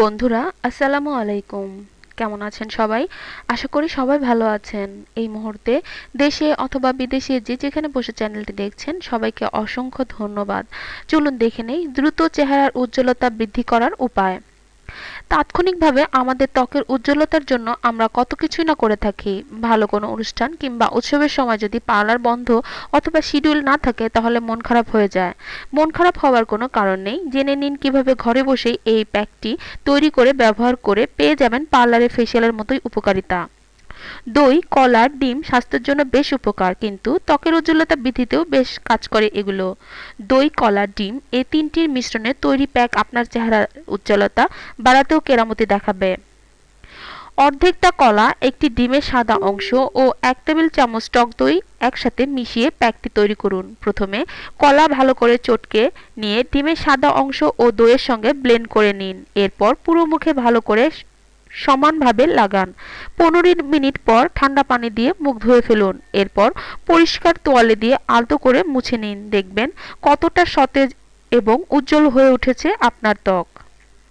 বন্ধুরা, আসসালামু আলাইকুম। কেমন আছেন সবাই? আশা করি সবাই ভালো আছেন। এই মুহূর্তে দেশে অথবা বিদেশে যে যেখানে বসে চ্যানেলটি দেখছেন, সবাইকে অসংখ্য ধন্যবাদ। চলুন দেখে নেই দ্রুত চেহারার উজ্জ্বলতা বৃদ্ধি করার উপায়। তাৎক্ষণিকভাবে আমাদের ত্বকের উজ্জ্বলতার জন্য আমরা কত কিছুই না করে থাকি। ভালো কোনো অনুষ্ঠান কিংবা উৎসবের সময় যদি পার্লার বন্ধ অথবা শিডিউল না থাকে, তাহলে মন খারাপ হয়ে যায়। মন খারাপ হওয়ার কোনো কারণ নেই। জেনে নিন কীভাবে ঘরে বসেই এই প্যাকটি তৈরি করে ব্যবহার করে পেয়ে যাবেন পার্লারে ফেসিয়ালের মতোই উপকারিতা। দই, কলা, ডিম স্বাস্থ্যের জন্য বেশ উপকার, কিন্তু ত্বকের উজ্জ্বলতা বৃদ্ধিতেও বেশ কাজ করে এগুলো। দই, কলা, ডিম এই তিনটির মিশ্রণে তৈরি প্যাক আপনার চেহারার উজ্জ্বলতা বাড়াতেও কেরামতি দেখাবে। অর্ধেকটা কলা, একটি ডিমের সাদা অংশ ও এক টেবিল চামচ টক দই একসাথে মিশিয়ে প্যাকটি তৈরি করুন। প্রথমে কলা ভালো করে চটকে নিয়ে ডিমের সাদা অংশ ও দইয়ের সঙ্গে ব্লেন্ড করে নিন। এরপর পুরো মুখে ভালো করে সমানভাবে লাগান। পনেরো মিনিট পর ঠান্ডা পানি দিয়ে মুখ ধুয়ে ফেলুন। এরপর পরিষ্কার তোয়ালে দিয়ে আলতো করে মুছে নিন। দেখবেন কতটা সতেজ এবং উজ্জ্বল হয়ে উঠেছে আপনার ত্বক।